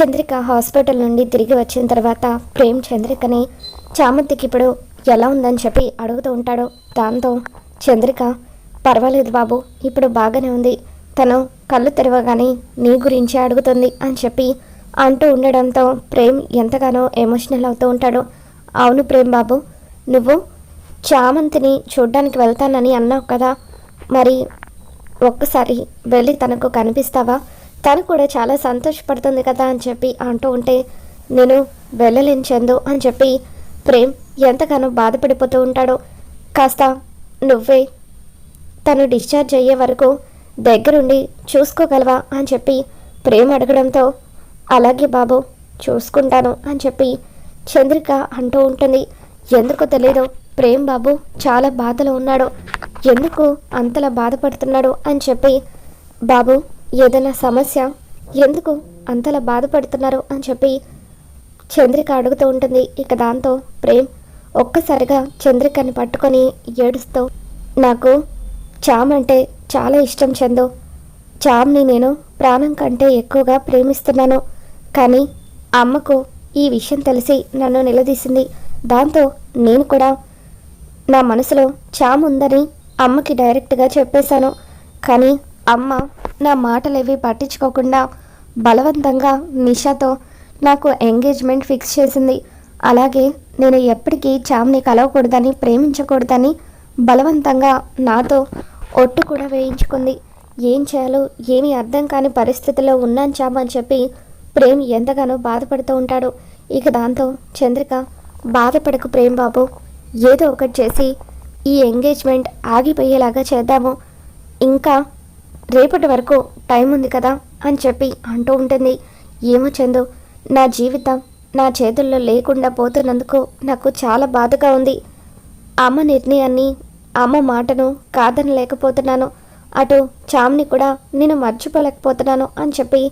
Chandrika hospital నుండి తిరిగి వచ్చిన తర్వాత ప్రేమ్ చంద్రికని చామంతికి ఇప్పుడు ఎలా ఉందని చెప్పి అడుగుతూ ఉంటాడు. దాంతో చంద్రిక పర్వాలేదు బాబు ఇప్పుడు బాగానే ఉంది. తను కళ్ళు తెరవగానే నీ గురించి అడుగుతుంది అని చెప్పి అంటూ ఉండడంతో ప్రేమ్ ఎంతగానో ఎమోషనల్ అవుతూ ఉంటాడు. అవును ప్రేమ్ బాబు నువ్వు చామంతిని చూడ్డానికి వెళ్తానని అన్నావు కదా. మరి ఒక్కసారి వెళ్ళి తనకు కనిపిస్తావా? తను కూడా చాలా సంతోషపడుతుంది కదా అని చెప్పి అంటూ ఉంటే నేను వెళ్ళలేను చందు అని చెప్పి ప్రేమ్ ఎంతగానో బాధపడిపోతూ ఉంటాడో. కాస్త నువ్వే తను డిశ్చార్జ్ అయ్యే వరకు దగ్గరుండి చూసుకోగలవా అని చెప్పి ప్రేమ్ అడగడంతో అలాగే బాబు చూసుకుంటాను అని చెప్పి చంద్రిక అంటూ ఉంటుంది. ఎందుకో తెలీదు ప్రేమ్ బాబు చాలా బాధలో ఉన్నాడు. ఎందుకు అంతలా బాధపడుతున్నాడు అని చెప్పి బాబు ఏదైనా సమస్య ఎందుకు అంతలా బాధపడుతున్నారు అని చెప్పి చంద్రిక అడుగుతూ ఉంటుంది. ఇక దాంతో ప్రేమ్ ఒక్కసారిగా చంద్రికని పట్టుకొని ఏడుస్తూ నాకు చామ్ అంటే చాలా ఇష్టం చందు. చామ్ని నేను ప్రాణం కంటే ఎక్కువగా ప్రేమిస్తున్నాను. కానీ అమ్మకు ఈ విషయం తెలిసి నన్ను నిలదీసింది. దాంతో నేను కూడా నా మనసులో చామ్ ఉందని అమ్మకి డైరెక్ట్గా చెప్పేశాను. కానీ అమ్మ నా మాటలేవి పట్టించుకోకుండా బలవంతంగా నిషాతో నాకు ఎంగేజ్మెంట్ ఫిక్స్ చేసింది. అలాగే నేను ఎప్పటికీ చామ్ని కలవకూడదని ప్రేమించకూడదని బలవంతంగా నాతో ఒట్టు కూడా వేయించుకుంది. ఏం చేయాలో ఏమీ అర్థం కాని పరిస్థితిలో ఉన్నాను చామ్ అని చెప్పి ప్రేమ్ ఎంతగానో బాధపడుతూ ఉంటాడు. ఇక దాంతో చంద్రిక బాధపడకు ప్రేమ్ బాబు ఏదో ఒకటి చేసి ఈ ఎంగేజ్మెంట్ ఆగిపోయేలాగా చేద్దాము. ఇంకా రేపటి వరకు టైం ఉంది కదా అని చెప్పి అంటూ ఉంటుంది. ఏమో చందు నా జీవితం నా చేతుల్లో లేకుండా పోతున్నందుకు నాకు చాలా బాధగా ఉంది. అమ్మ నిర్ణయాన్ని అమ్మ మాటను కాదనలేకపోతున్నాను. అటు చామ్ని కూడా నేను మర్చిపోలేకపోతున్నాను అని చెప్పి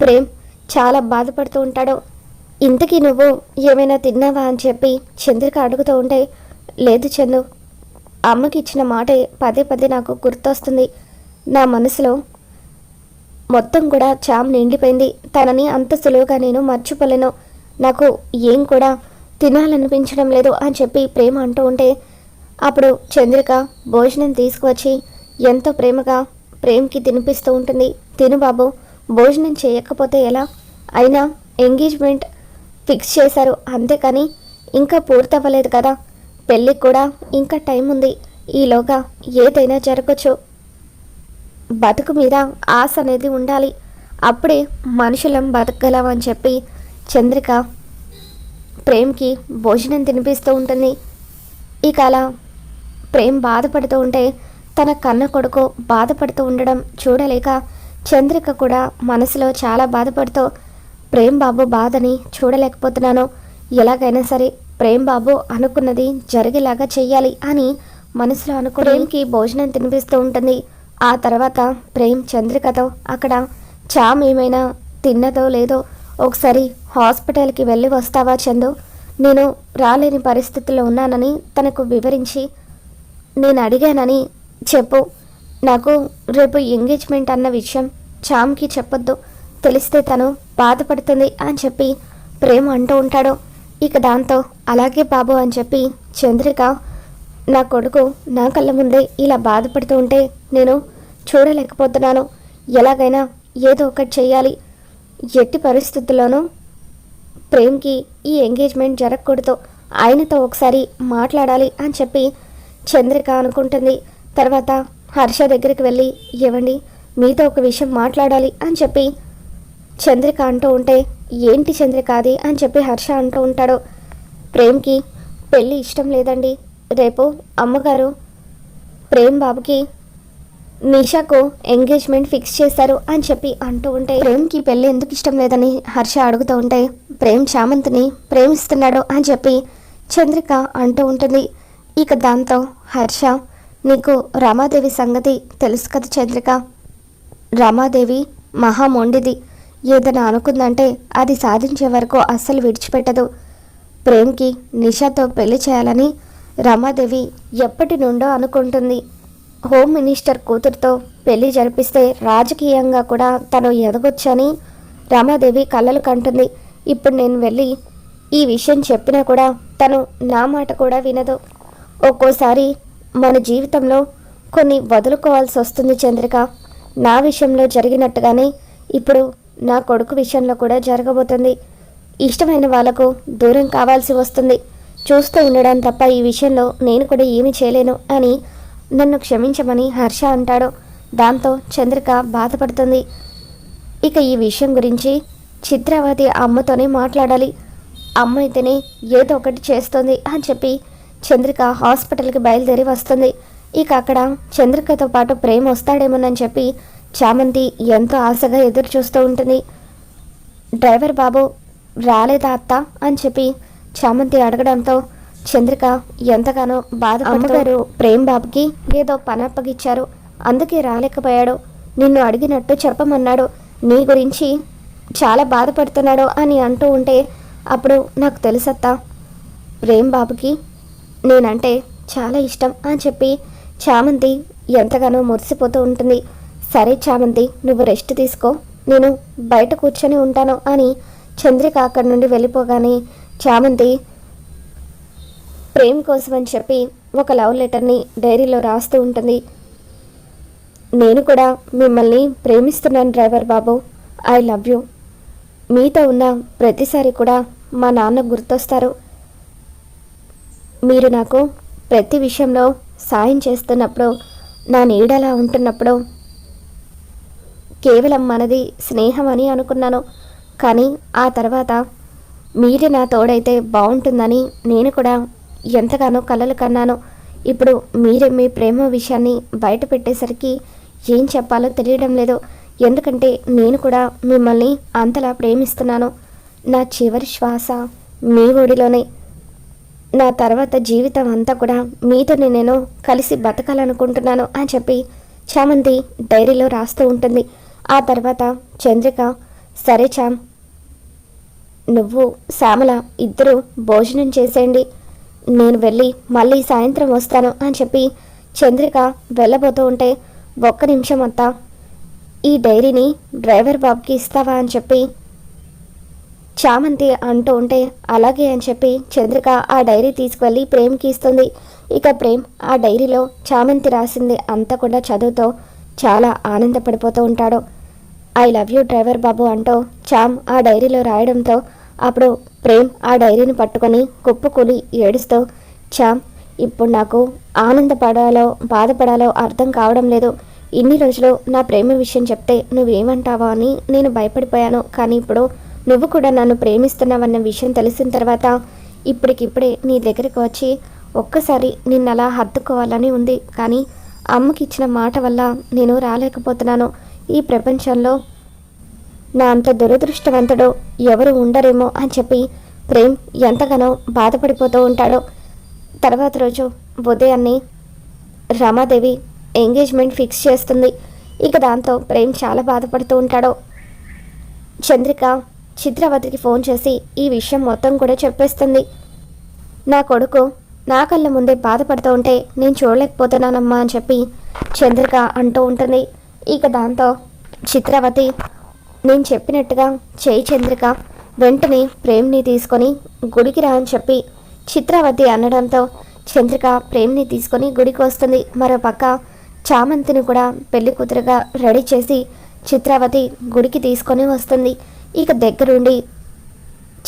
ప్రేమ్ చాలా బాధపడుతూ ఉంటాడు. ఇంతకీ నువ్వు ఏమైనా తిన్నావా అని చెప్పి చంద్రిక అడుగుతూ ఉంటే లేదు చందు అమ్మకి ఇచ్చిన మాటే పదే పదే నాకు గుర్తొస్తుంది. నా మనసులో మొత్తం కూడా చామ్ నిండిపోయింది. తనని అంత సులువుగా నేను మర్చిపోలేను. నాకు ఏం కూడా తినాలనిపించడం లేదు అని చెప్పి ప్రేమ అంటూ ఉంటే అప్పుడు చంద్రిక భోజనం తీసుకువచ్చి ఎంతో ప్రేమగా ప్రేమ్కి తినిపిస్తూ ఉంటుంది. తిను బాబు భోజనం చేయకపోతే ఎలా? అయినా ఎంగేజ్మెంట్ ఫిక్స్ చేశారు అంతేకాని ఇంకా పూర్తవ్వలేదు కదా. పెళ్ళికి కూడా ఇంకా టైం ఉంది. ఈలోగా ఏదైనా జరగచ్చు. బతుకు మీద ఆశ అనేది ఉండాలి. అప్పుడే మనుషులం బతకగలం అని చెప్పి చంద్రిక ప్రేమ్కి భోజనం తినిపిస్తూ ఉంటుంది. ఇక అలా ప్రేమ్ బాధపడుతూ ఉంటే తన కన్న కొడుకు బాధపడుతూ ఉండడం చూడలేక చంద్రిక కూడా మనసులో చాలా బాధపడుతూ ప్రేమ్ బాబు బాధని చూడలేకపోతున్నాను. ఎలాగైనా సరే ప్రేమ్ బాబు అనుకున్నది జరిగేలాగా చెయ్యాలి అని మనసులో అనుకో ప్రేమ్కి భోజనం తినిపిస్తూ ఉంటుంది. ఆ తర్వాత ప్రేమ్ చంద్రికతో అక్కడ చామ్ ఏమైనా తిన్నదో లేదో ఒకసారి హాస్పిటల్కి వెళ్ళి వస్తావా చందు? నేను రాలేని పరిస్థితిలో ఉన్నానని తనకు వివరించి నేను అడిగానని చెప్పు. నాకు రేపు ఎంగేజ్మెంట్ అన్న విషయం చామ్కి చెప్పొద్దు. తెలిస్తే తను బాధపడుతుంది అని చెప్పి ప్రేమ అంటూ ఉంటాడు. ఇక దాంతో అలాగే బాబు అని చెప్పి చంద్రిక నా కొడుకు నా కళ్ళ ముందే ఇలా బాధపడుతూ ఉంటే నేను చూడలేకపోతున్నాను. ఎలాగైనా ఏదో ఒకటి చేయాలి ఎట్టి పరిస్థితుల్లోనూ ప్రేమ్కి ఈ ఎంగేజ్మెంట్ జరగకూడదు. ఆయనతో ఒకసారి మాట్లాడాలి అని చెప్పి చంద్రిక అనుకుంటుంది. తర్వాత హర్ష దగ్గరికి వెళ్ళి ఇవ్వండి మీతో ఒక విషయం మాట్లాడాలి అని చెప్పి చంద్రిక అంటూ ఉంటే ఏంటి చంద్రిక అది? అని చెప్పి హర్ష అంటూ ఉంటాడు. ప్రేమ్కి పెళ్ళి ఇష్టం లేదండి. రేపు అమ్మగారు ప్రేమ్ బాబుకి నిషాకు ఎంగేజ్మెంట్ ఫిక్స్ చేశారు అని చెప్పి అంటూ ఉంటే ప్రేమ్కి పెళ్ళి ఎందుకు ఇష్టం లేదని హర్ష అడుగుతూ ఉంటే ప్రేమ్ చామంతిని ప్రేమిస్తున్నాడు అని చెప్పి చంద్రిక అంటూ ఉంటుంది. ఇక దాంతో హర్ష నీకు రమాదేవి సంగతి తెలుసు కదా చంద్రిక? రమాదేవి మహామొండిది ఏదైనా అనుకుందంటే అది సాధించే వరకు అస్సలు విడిచిపెట్టదు. ప్రేమ్కి నిషాతో పెళ్ళి చేయాలని రమాదేవి ఎప్పటి నుండో అనుకుంటుంది. హోమ్ మినిస్టర్ కూతురుతో పెళ్ళి జరిపిస్తే రాజకీయంగా కూడా తను ఎదగొచ్చని రామాదేవి కళ్ళలు కంటుంది. ఇప్పుడు నేను వెళ్ళి ఈ విషయం చెప్పినా కూడా తను నా మాట కూడా వినదు. ఒక్కోసారి మన జీవితంలో కొన్ని వదులుకోవాల్సి వస్తుంది చంద్రిక. నా విషయంలో జరిగినట్టుగానే ఇప్పుడు నా కొడుకు విషయంలో కూడా జరగబోతుంది. ఇష్టమైన వాళ్ళకు దూరం కావాల్సి వస్తుంది. చూస్తూ ఉండడం తప్ప ఈ విషయంలో నేను కూడా ఏమీ చేయలేను అని నన్ను క్షమించమని హర్ష అంటాడు. దాంతో చంద్రిక బాధపడుతుంది. ఇక ఈ విషయం గురించి చిత్రావతి అమ్మతోనే మాట్లాడాలి. అమ్మ అయితేనే ఏదో ఒకటి చేస్తుంది అని చెప్పి చంద్రిక హాస్పిటల్కి బయలుదేరి వస్తుంది. ఇక అక్కడ చంద్రికతో పాటు ప్రేమ వస్తాడేమోనని చెప్పి చామంతి ఎంతో ఆశగా ఎదురు చూస్తూ ఉంటుంది. డ్రైవర్ బాబు రాలేదా అత్త? అని చెప్పి చామంతి అడగడంతో చంద్రిక ఎంతగానో బాధ అమ్మగారు. ప్రేమ్ బాబుకి ఏదో పని అప్పగిచ్చారు అందుకే రాలేకపోయాడు. నిన్ను అడిగినట్టు చెప్పమన్నాడు. నీ గురించి చాలా బాధపడుతున్నాడు అని అంటూ ఉంటే అప్పుడు నాకు తెలుసత్తా. ప్రేమ్ బాబుకి నేనంటే చాలా ఇష్టం అని చెప్పి చామంతి ఎంతగానో మురిసిపోతూ ఉంటుంది. సరే చామంతి నువ్వు రెస్ట్ తీసుకో. నేను బయట కూర్చొని ఉంటాను అని చంద్రిక అక్కడి నుండి వెళ్ళిపోగానే చామంతి ప్రేమ్ కోసం అని చెప్పి ఒక లవ్ లెటర్ని డైరీలో రాస్తూ ఉంటుంది. నేను కూడా మిమ్మల్ని ప్రేమిస్తున్నాను driver Babu. I love you. మీతో ఉన్న ప్రతిసారి కూడా మా నాన్న గుర్తొస్తారు. మీరు నాకు ప్రతి విషయంలో సాయం చేస్తున్నప్పుడు నా నీడలా ఉంటున్నప్పుడు కేవలం మనది స్నేహం అని అనుకున్నాను. కానీ ఆ తర్వాత మీరే నా తోడైతే బాగుంటుందని నేను కూడా ఎంతగానో కలలు కన్నాను. ఇప్పుడు మీరే మీ ప్రేమ విషయాన్ని బయట పెట్టేసరికి ఏం చెప్పాలో తెలియడం లేదు. ఎందుకంటే నేను కూడా మిమ్మల్ని అంతలా ప్రేమిస్తున్నాను. నా చివరి శ్వాస మీ ఒడిలోనే. నా తర్వాత జీవితం అంతా కూడా మీతోనే నేను కలిసి బతకాలనుకుంటున్నాను అని చెప్పి చామంతి డైరీలో రాస్తూ ఉంటుంది. ఆ తర్వాత చంద్రిక సరే చామ్ నువ్వు శ్యామల ఇద్దరు భోజనం చేసేయండి. నేను వెళ్ళి మళ్ళీ సాయంత్రం వస్తాను అని చెప్పి చంద్రిక వెళ్ళబోతూ ఉంటే ఒక్క నిమిషం అంతా ఈ డైరీని డ్రైవర్ బాబుకి ఇస్తావా అని చెప్పి చామంతి అంటూ ఉంటే అలాగే అని చెప్పి చంద్రిక ఆ డైరీ తీసుకువెళ్ళి ప్రేమ్కి ఇస్తుంది. ఇక ప్రేమ్ ఆ డైరీలో చామంతి రాసింది అంతా కూడా చదువుతో చాలా ఆనందపడిపోతూ ఉంటాడు. I love you driver Babu అంటూ చామ్ ఆ డైరీలో రాయడంతో అప్పుడు ప్రేమ్ ఆ డైరీని పట్టుకొని కుప్పకూలి ఏడుస్తూ చామ్ ఇప్పుడు నాకు ఆనందపడాలో బాధపడాలో అర్థం కావడం లేదు. ఇన్ని రోజులు నా ప్రేమ విషయం చెప్తే నువ్వేమంటావా అని నేను భయపడిపోయాను. కానీ ఇప్పుడు నువ్వు కూడా నన్ను ప్రేమిస్తున్నావన్న విషయం తెలిసిన తర్వాత ఇప్పటికిప్పుడే నీ దగ్గరికి వచ్చి ఒక్కసారి నిన్ను అలా హత్తుకోవాలని ఉంది. కానీ అమ్మకి ఇచ్చిన మాట వల్ల నేను రాలేకపోతున్నాను. ఈ ప్రపంచంలో నా అంత దురదృష్టవంతుడు ఎవరు ఉండరేమో అని చెప్పి ప్రేమ్ ఎంతగానో బాధపడిపోతూ ఉంటాడో. తర్వాత రోజు ఉదయాన్నే రమాదేవి ఎంగేజ్మెంట్ ఫిక్స్ చేస్తుంది. ఇక దాంతో ప్రేమ్ చాలా బాధపడుతూ ఉంటాడు. చంద్రిక చిత్రవతికి ఫోన్ చేసి ఈ విషయం మొత్తం కూడా చెప్పేస్తుంది. నా కొడుకు నా కళ్ళ ముందే బాధపడుతూ ఉంటే నేను చూడలేకపోతున్నానమ్మా అని చెప్పి చంద్రిక అంటూ ఉంటుంది. ఇక దాంతో చిత్రవతి నేను చెప్పినట్టుగా చేయి చంద్రిక వెంటనే ప్రేమ్ని తీసుకొని గుడికి రా అని చెప్పి చిత్రావతి అనడంతో చంద్రిక ప్రేమ్ని తీసుకొని గుడికి వస్తుంది. మరో పక్క చామంతిని కూడా పెళ్ళి కూతురుగా రెడీ చేసి చిత్రావతి గుడికి తీసుకొని వస్తుంది. ఇక దగ్గరుండి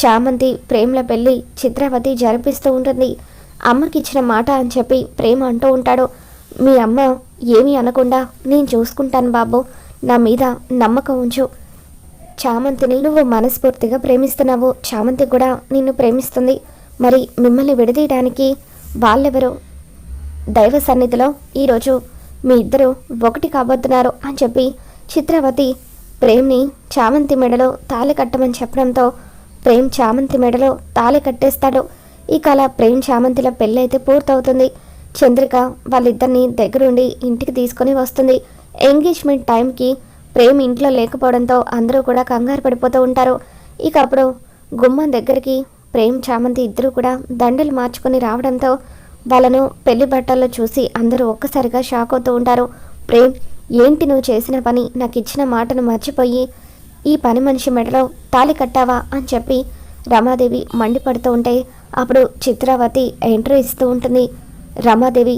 చామంతి ప్రేమ్ల పెళ్ళి చిత్రావతి జరిపిస్తూ ఉంటుంది. అమ్మకి ఇచ్చిన మాట అని చెప్పి ప్రేమ అంటూ ఉంటాడు. మీ అమ్మ ఏమీ అనకుండా నేను చూసుకుంటాను బాబు. నా మీద నమ్మకం ఉంచు. చామంతిని నువ్వు మనస్ఫూర్తిగా ప్రేమిస్తున్నావు. చామంతి కూడా నిన్ను ప్రేమిస్తుంది. మరి మిమ్మల్ని విడదీయడానికి వాళ్ళెవరు? దైవ సన్నిధిలో ఈరోజు మీ ఇద్దరు ఒకటి కాబోతున్నారు అని చెప్పి చిత్రవతి ప్రేమ్ని చామంతి మెడలో తాళి కట్టమని చెప్పడంతో ప్రేమ్ చామంతి మెడలో తాళి కట్టేస్తాడు. ఇక అలా ప్రేమ్ చామంతిల పెళ్ళి అయితే పూర్తవుతుంది. చంద్రిక వాళ్ళిద్దరిని దగ్గరుండి ఇంటికి తీసుకొని వస్తుంది. ఎంగేజ్మెంట్ టైంకి ప్రేమ్ ఇంట్లో లేకపోవడంతో అందరూ కూడా కంగారు పడిపోతూ ఉంటారు. ఇక అప్పుడు గుమ్మం దగ్గరికి ప్రేమ్ చామంతి ఇద్దరు కూడా దండలు మార్చుకొని రావడంతో వాళ్ళను పెళ్ళి బట్టల్లో చూసి అందరూ ఒక్కసారిగా షాక్ అవుతూ ఉంటారు. ప్రేమ్ ఏంటి నువ్వు చేసిన పని? నాకు ఇచ్చిన మాటను మర్చిపోయి ఈ పని మనిషి మెడలో తాళి కట్టావా? అని చెప్పి రమాదేవి మండిపడుతూ ఉంటే అప్పుడు చిత్రావతి ఎంట్రీ ఇస్తూ ఉంటుంది. రమాదేవి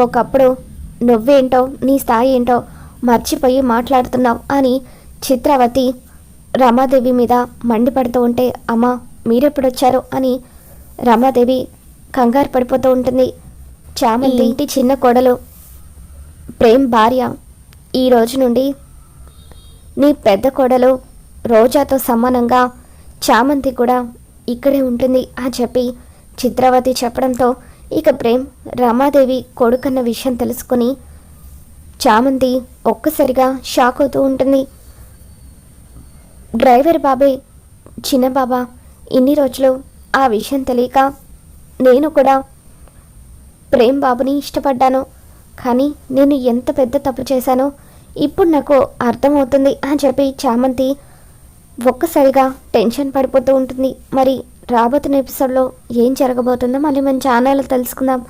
ఒకప్పుడు నువ్వేంటో నీ స్థాయి ఏంటో మర్చిపోయి మాట్లాడుతున్నావు అని చిత్రావతి రమాదేవి మీద మండిపడుతూ ఉంటే అమ్మా మీరెప్పుడొచ్చారు? అని రమాదేవి కంగారు పడిపోతూ ఉంటుంది. చామంతి ఇంటి చిన్న కోడలు ప్రేమ్ భార్య ఈ రోజు నుండి నీ పెద్ద కోడలు రోజాతో సమానంగా చామంతి కూడా ఇక్కడే ఉంటుంది అని చెప్పి చిత్రవతి చెప్పడంతో ఇక ప్రేమ్ రమాదేవి కొడుకన్న విషయం తెలుసుకుని చామంతి ఒక్కసారిగా షాక్ అవుతూ ఉంటుంది. డ్రైవర్ బాబే చిన్న బాబా ఇన్ని రోజులు ఆ విషయం తెలియక నేను కూడా ప్రేమ్ బాబుని ఇష్టపడ్డాను. కానీ నేను ఎంత పెద్ద తప్పు చేశానో ఇప్పుడు నాకు అర్థమవుతుంది అని చెప్పి చామంతి ఒక్కసారిగా టెన్షన్ పడిపోతూ ఉంటుంది. మరి రాబోతున్న ఎపిసోడ్లో ఏం జరగబోతుందో మళ్ళీ మన ఛానల్లో తెలుసుకుందాం.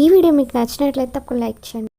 ఈ వీడియో మీకు నచ్చినట్లయితే తప్పకుండా లైక్ చేయండి.